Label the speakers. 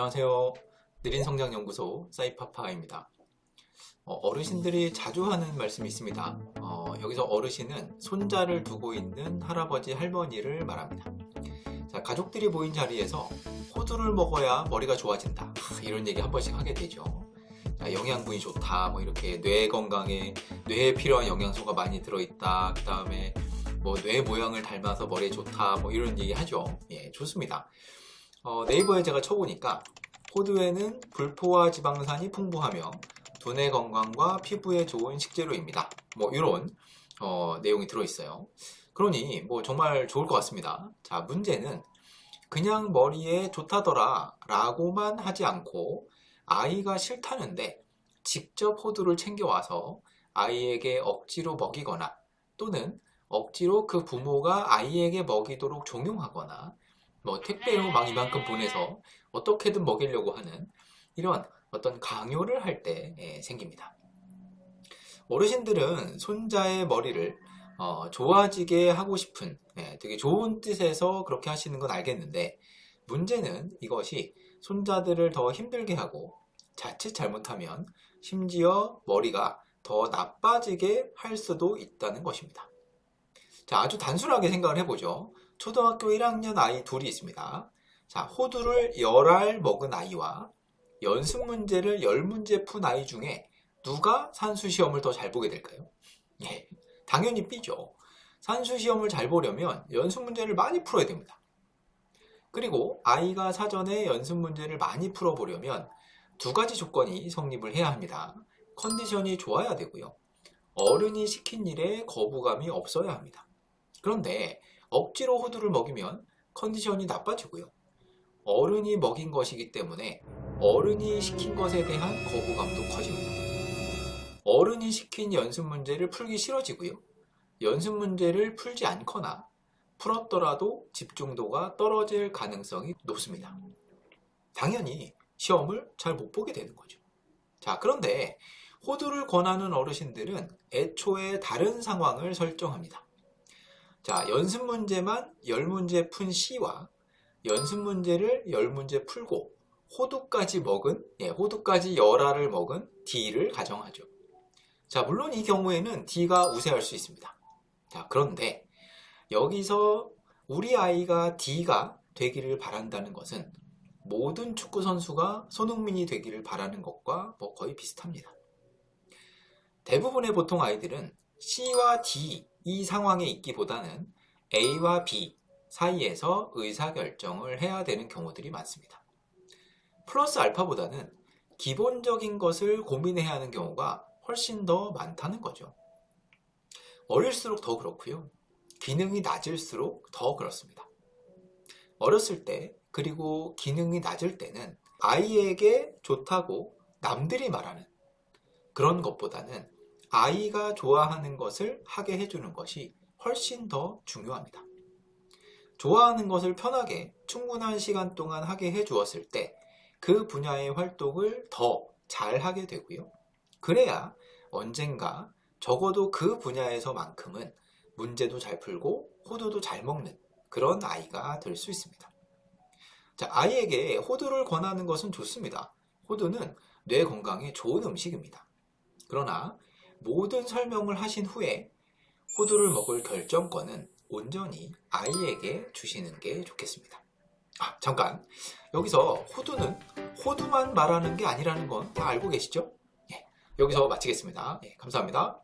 Speaker 1: 안녕하세요. 느린 성장 연구소 사이파파입니다. 어, 르신들이 자주 하는 말씀이 있습니다. 어, 여기서 어르신은 손자를 두고 있는 할아버지, 할머니를 말합니다. 자, 가족들이 모인 자리에서 호두를 먹어야 머리가 좋아진다. 하, 이런 얘기 한 번씩 하게 되죠. 자, 영양분이 좋다. 뭐 이렇게 뇌 건강에 뇌에 필요한 영양소가 많이 들어있다. 그 다음에 뭐 뇌 모양을 닮아서 머리에 좋다. 뭐 이런 얘기 하죠. 예, 좋습니다. 어, 네이버에 제가 쳐보니까 호두에는 불포화 지방산이 풍부하며 두뇌 건강과 피부에 좋은 식재료입니다. 뭐 이런 어, 내용이 들어있어요. 그러니 뭐 정말 좋을 것 같습니다. 자 문제는 그냥 머리에 좋다더라 라고만 하지 않고 아이가 싫다는데 직접 호두를 챙겨와서 아이에게 억지로 먹이거나 또는 억지로 그 부모가 아이에게 먹이도록 종용하거나 뭐 택배로 막 이만큼 보내서 어떻게든 먹이려고 하는 이런 어떤 강요를 할 때 생깁니다. 어르신들은 손자의 머리를 어, 좋아지게 하고 싶은 예, 되게 좋은 뜻에서 그렇게 하시는 건 알겠는데 문제는 이것이 손자들을 더 힘들게 하고 자칫 잘못하면 심지어 머리가 더 나빠지게 할 수도 있다는 것입니다. 자, 아주 단순하게 생각을 해보죠. 초등학교 1학년 아이 둘이 있습니다. 자, 호두를 10알 먹은 아이와 연습 문제를 10문제 푼 아이 중에 누가 산수 시험을 더 잘 보게 될까요? 예, 당연히 B죠. 산수 시험을 잘 보려면 연습 문제를 많이 풀어야 됩니다. 그리고 아이가 사전에 연습 문제를 많이 풀어보려면 두 가지 조건이 성립을 해야 합니다. 컨디션이 좋아야 되고요. 어른이 시킨 일에 거부감이 없어야 합니다. 그런데 억지로 호두를 먹이면 컨디션이 나빠지고요. 어른이 먹인 것이기 때문에 어른이 시킨 것에 대한 거부감도 커집니다. 어른이 시킨 연습 문제를 풀기 싫어지고요. 연습 문제를 풀지 않거나 풀었더라도 집중도가 떨어질 가능성이 높습니다. 당연히 시험을 잘 못 보게 되는 거죠. 자, 그런데 호두를 권하는 어르신들은 애초에 다른 상황을 설정합니다. 자, 연습 문제만 10문제 푼 C와 연습 문제를 10문제 풀고 호두까지 먹은, 예, 호두까지 열알을 먹은 D를 가정하죠. 자, 물론 이 경우에는 D가 우세할 수 있습니다. 자, 그런데 여기서 우리 아이가 D가 되기를 바란다는 것은 모든 축구 선수가 손흥민이 되기를 바라는 것과 뭐 거의 비슷합니다. 대부분의 보통 아이들은 C와 D 이 상황에 있기보다는 A와 B 사이에서 의사결정을 해야 되는 경우들이 많습니다. 플러스 알파보다는 기본적인 것을 고민해야 하는 경우가 훨씬 더 많다는 거죠. 어릴수록 더 그렇고요. 기능이 낮을수록 더 그렇습니다. 어렸을 때 그리고 기능이 낮을 때는 아이에게 좋다고 남들이 말하는 그런 것보다는 아이가 좋아하는 것을 하게 해주는 것이 훨씬 더 중요합니다. 좋아하는 것을 편하게 충분한 시간 동안 하게 해주었을 때 그 분야의 활동을 더 잘하게 되고요. 그래야 언젠가 적어도 그 분야에서만큼은 문제도 잘 풀고 호두도 잘 먹는 그런 아이가 될 수 있습니다. 자, 아이에게 호두를 권하는 것은 좋습니다. 호두는 뇌 건강에 좋은 음식입니다. 그러나 모든 설명을 하신 후에 호두를 먹을 결정권은 온전히 아이에게 주시는 게 좋겠습니다. 아, 잠깐. 여기서 호두는 호두만 말하는 게 아니라는 건 다 알고 계시죠? 예, 여기서 마치겠습니다. 예, 감사합니다.